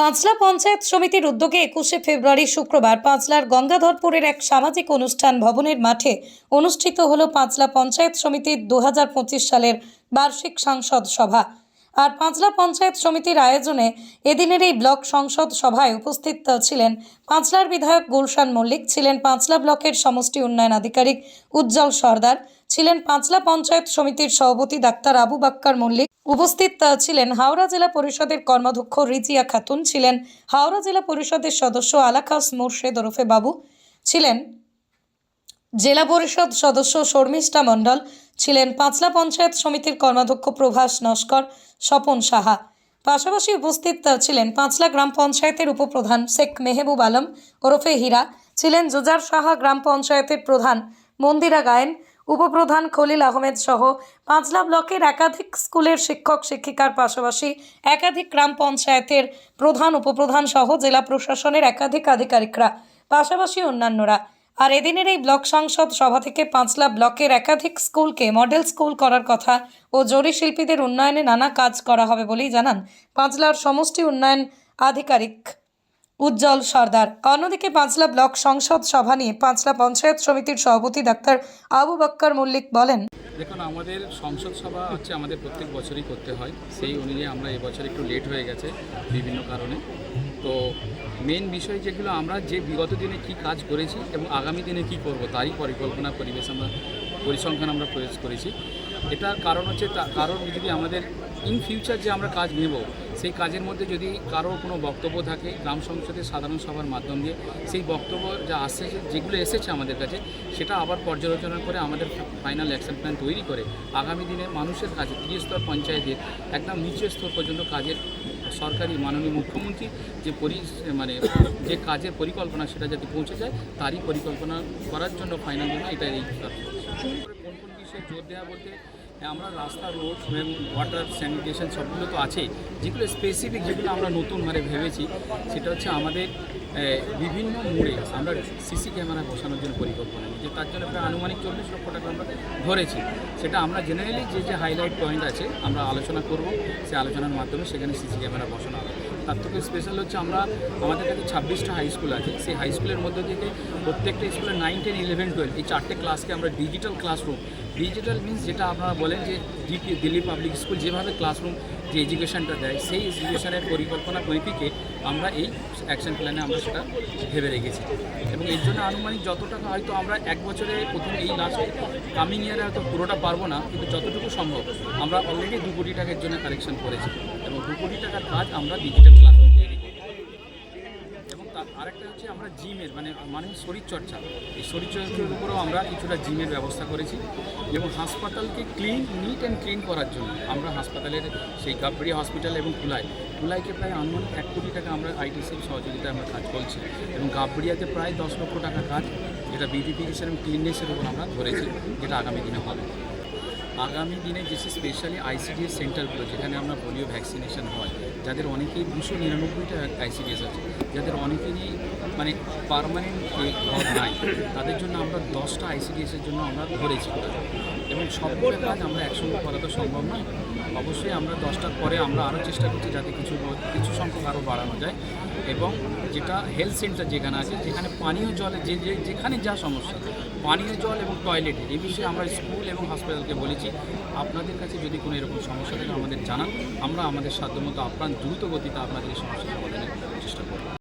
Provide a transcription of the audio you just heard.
পাঁচলা পঞ্চায়েত সমিতির উদ্যোগে একুশে ফেব্রুয়ারি শুক্রবার পাঁচলার গঙ্গাধরপুরের এক সামাজিক অনুষ্ঠান ভবনের মাঠে অনুষ্ঠিত হল পাঁচলা পঞ্চায়েত সমিতির দু হাজার পঁচিশ সালের বার্ষিক সাংসদ সভা। আর পাঁচলা পঞ্চায়েত সমিতির আয়োজনে এদিনের এই ব্লক সংসদ সভায় উপস্থিত ছিলেন পাঁচলার বিধায়ক গুলশান মল্লিক, ছিলেন পাঁচলা ব্লকের সমষ্টি উন্নয়ন আধিকারিক উজ্জ্বল সর্দার, ছিলেন পাঁচলা পঞ্চায়েত সমিতির সভাপতি ডাক্তার আবু বাক্কার মল্লিক, উপস্থিত ছিলেন হাওড়া জেলা পরিষদের কর্মাধ্যক্ষ রিজিয়া খাতুন, ছিলেন হাওড়া জেলা পরিষদের সদস্য আলাকাস মোর্শেদ ওরফে বাবু, ছিলেন জেলা পরিষদ সদস্য শর্মিষ্ঠা মণ্ডল ছিলেন পাঁচলা পঞ্চায়েত সমিতির কর্মাধ্যক্ষ প্রভাস নস্কর, স্বপন সাহা। পাশাপাশি উপস্থিত ছিলেন পাঁচলা গ্রাম পঞ্চায়েতের উপপ্রধান শেখ মেহেবুব আলম, ওরফে হীরা। ছিলেন জোজার সাহা গ্রাম পঞ্চায়েতের প্রধান মন্দিরা গায়েন, উপপ্রধান খলিল আহমেদ সহ পাঁচলা ব্লকের একাধিক স্কুলের শিক্ষক, শিক্ষিকার পাশাপাশি একাধিক গ্রাম পঞ্চায়েতের প্রধান, উপপ্রধান সহ জেলা প্রশাসনের একাধিক আধিকারিকরা, পাশাপাশি অন্যান্যরা। আর এদিনের এই ব্লক সংসদ সভা থেকে পাঁচলা ব্লকের একাধিক স্কুলকে মডেল স্কুল করার কথা ও জরি শিল্পীদের উন্নয়নে নানা কাজ করা হবে বলেই জানান পাঁচলার সমষ্টি উন্নয়ন আধিকারিক উজ্জ্বল সর্দার। অন্যদিকে পাঁচলা ব্লক সংসদ সভা নিয়ে পাঁচলা পঞ্চায়েত সমিতির সভাপতি ডাক্তার আবু বাক্কার মল্লিক বলেন, দেখুন, আমাদের সংসদ সভা হচ্ছে আমাদের প্রত্যেক বছরই করতে হয়। সেই অনুযায়ী আমরা এবছর একটু লেট হয়ে গেছে বিভিন্ন কারণে। তো মেন বিষয় যেগুলো আমরা যে বিগত দিনে কি কাজ করেছি এবং আগামী দিনে কি করব তারই পরিকল্পনা পরিবেশ আমরা, পরিসংখ্যান আমরা প্রয়োগ করেছি। এটার কারণ হচ্ছে কারণ যদি আমাদের ইন ফিউচার যে আমরা কাজ নেব, সেই কাজের মধ্যে যদি কারোর কোনো বক্তব্য থাকে গ্রাম সংসদের সাধারণ সভার মাধ্যম দিয়ে, সেই বক্তব্য যা আসছে, যেগুলো এসেছে আমাদের কাছে, সেটা আবার পর্যালোচনা করে আমাদের ফাইনাল অ্যাকশন প্ল্যান তৈরি করে, আগামী দিনে মানুষের কাছে ত্রিস্তর পঞ্চায়েতের একদম নিচু স্তর পর্যন্ত কাজের সরকারি মাননীয় মুখ্যমন্ত্রী যে পরি মানে যে কাজের পরিকল্পনা সেটা যাতে পৌঁছে যায়, তারই পরিকল্পনা করার জন্য ফাইনাল জন্য এটা এই কোন কোন বিষয়ে জোর দেওয়া বলতে, আমরা রাস্তা রোড এবং ওয়াটার স্যানিটেশন সবগুলো তো আছেই। যেগুলো স্পেসিফিক যেগুলো আমরা নতুন মানে ভেবেছি, সেটা হচ্ছে আমাদের বিভিন্ন মোড়ে আমরা সিসি ক্যামেরা বসানোর জন্য পরিকল্পনা নিয়েছি তার জন্য প্রায় আনুমানিক চল্লিশ লক্ষ টাকা আমরা ধরেছি। সেটা আমরা জেনারেলি যে যে হাইলাইট পয়েন্ট আছে, আমরা আলোচনা করব। সেই আলোচনার মাধ্যমে সেখানে সিসি ক্যামেরা বসানো হবে। তার থেকে স্পেশাল হচ্ছে আমরা, আমাদের কাছে ছাব্বিশটা হাই স্কুল আছে। সেই হাই স্কুলের মধ্যে থেকে প্রত্যেকটা স্কুলে নাইন টেন ইলেভেন টুয়েলভ এই চারটে ক্লাসকে আমরা ডিজিটাল ক্লাসরুম ডিজিটাল মিনস যেটা আপনারা বলেন যে ডিপি দিল্লি পাবলিক স্কুল যেভাবে ক্লাসরুম যে এডুকেশনটা দেয়, সেই এডুকেশনের পরিকল্পনা পরিপ্রেক্ষিতে আমরা এই অ্যাকশন প্ল্যানে আমরা সেটা ভেবে রেখেছি। এবং এর জন্য আনুমানিক যত টাকা হয়তো আমরা এক বছরে প্রথম এই লাস্ট কামিং ইয়ারে হয়তো পুরোটা পারব না, কিন্তু যতটুকু সম্ভব আমরা অলরেডি দু কোটি টাকার জন্য কালেকশন করেছি। এবং দু কোটি টাকার কাজ আমরা ডিজিটাল ক্লাসরুম আরেকটা হচ্ছে আমরা জিমের মানে মানে শরীরচর্চা। এই শরীরচর্চার উপরেও আমরা কিছুটা জিমের ব্যবস্থা করেছি এবং হাসপাতালকে ক্লিন নিট অ্যান্ড ক্লিন করার জন্য আমরা হাসপাতালের সেই গাবড়িয়া হসপিটাল এবং কুলাই কুলাইকে প্রায় আনুমানিক এক কোটি টাকা আমরা আইটিসির সহযোগিতায় আমরা কাজ করছি এবং গাবড়িয়াতে প্রায় দশ লক্ষ টাকা কাজ যেটা বিউটিফিকেশন এবং ক্লিননেসের উপর আমরা ধরেছি, যেটা আগামী দিনে হবে। আগামী দিনে যে স্পেশালি আইসিডিএস সেন্টারগুলো যেখানে আমরা পোলিও ভ্যাকসিনেশন হয়, যাদের অনেকেই দুশো নিরানব্বইটা আইসিডিএস আছে, যাদের অনেকেরই মানে পারমানেন্ট নাই, তাদের জন্য আমরা দশটা আইসিডিএসের জন্য আমরা ধরেছি। এবং সবগুলো কাজ আমরা একসঙ্গে করা তো সম্ভব নয়। অবশ্যই আমরা দশটার পরে আমরা আরও চেষ্টা করছি যাতে কিছু কিছু সংখ্যক আরও বাড়ানো যায় এবং যেটা হেলথ সেন্টার যেখানে আছে, যেখানে পানীয় জলে যে যে, যেখানে যা সমস্যা, পানীয় জল এবং টয়লেট এই বিষয়ে আমরা স্কুল এবং হসপিটালকে বলেছি, আপনাদের কাছে যদি কোনো এরকম সমস্যা থাকে আমাদের জানান, আমরা আমাদের সাধ্যমতো আপ্রাণ দ্রুত গতিতে আপনাদের এই সমস্যা সমাধান